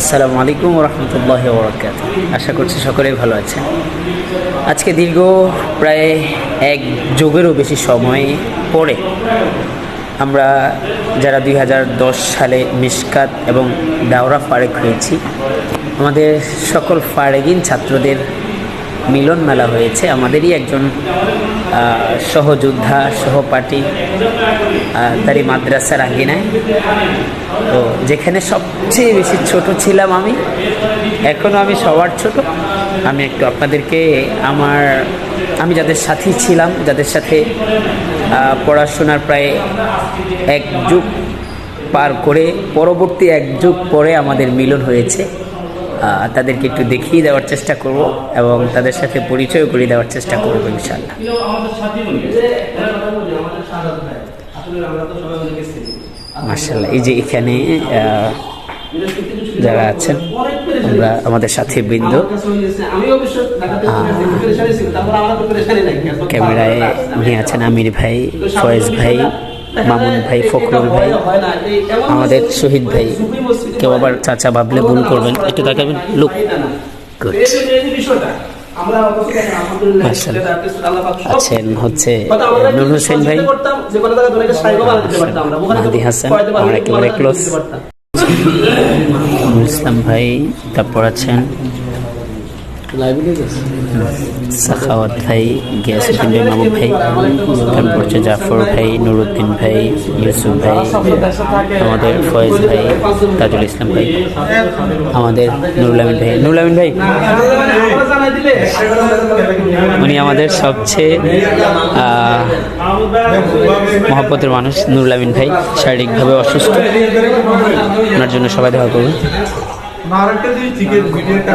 আসসালামু আলাইকুম রহমতুল্লাহ বরকাত আশা করছি সকলেই ভালো আছেন। আজকে দীর্ঘ প্রায় এক যুগেরও বেশি সময় পরে আমরা যারা দুই হাজার দশ সালে মিশকাত এবং দাওরা ফারেক হয়েছি, আমাদের সকল ফারেগিন ছাত্রদের মিলন মেলা হয়েছে। আমাদেরই একজন সহযোদ্ধা, সহপাঠী তারই মাদ্রাসার আঙ্গিনায় তো যেখানে সবচেয়ে বেশি ছোট ছিলাম আমি এখনও আমি সবার ছোট। আমি একটু আপনাদেরকে আমার, আমি যাদের সাথী ছিলাম, যাদের সাথে পড়াশোনার প্রায় এক যুগ পার করে, পরবর্তী এক যুগ পরে আমাদের মিলন হয়েছে। তাদেরকে একটু দেখিয়ে দেওয়ার চেষ্টা করব এবং তাদের সাথে পরিচয় করিয়ে দেওয়ার চেষ্টা করব ইনশাল্লাহ মার্শাল্লাহ এই যে এখানে যারা আছেন আমরা আমাদের সাথে বৃন্দ। ক্যামেরায় উনি আছেন আমির ভাই ফয়েজ ভাই মামুন ভাই ফখরুল ভাই আমাদের শহীদ ভাই। কেউ আবার চাচা ভাবলে ভুল করবেন একটু তাকাবেন লুক গুড আছেন হচ্ছে নুর হোসেন ভাই। মাহাদি হাসান, আমরা একেবারে ইসলাম ভাই তারপর আছেন সাখাওয়াত ভাই গিয়াসুদ্দিন ভাই মামুন ভাই তারপর হচ্ছে জাফর ভাই নুরুদ্দিন ভাই ইউসুফ ভাই আমাদের ফয়েজ ভাই তাজুল ইসলাম ভাই আমাদের নুরুল আমিন ভাই। নুরুল আমিন ভাই উনি আমাদের সবচেয়ে মহব্বতের মানুষ নুরুল আমিন ভাই শারীরিকভাবে অসুস্থ। ওনার জন্য সবাই দেখা করুন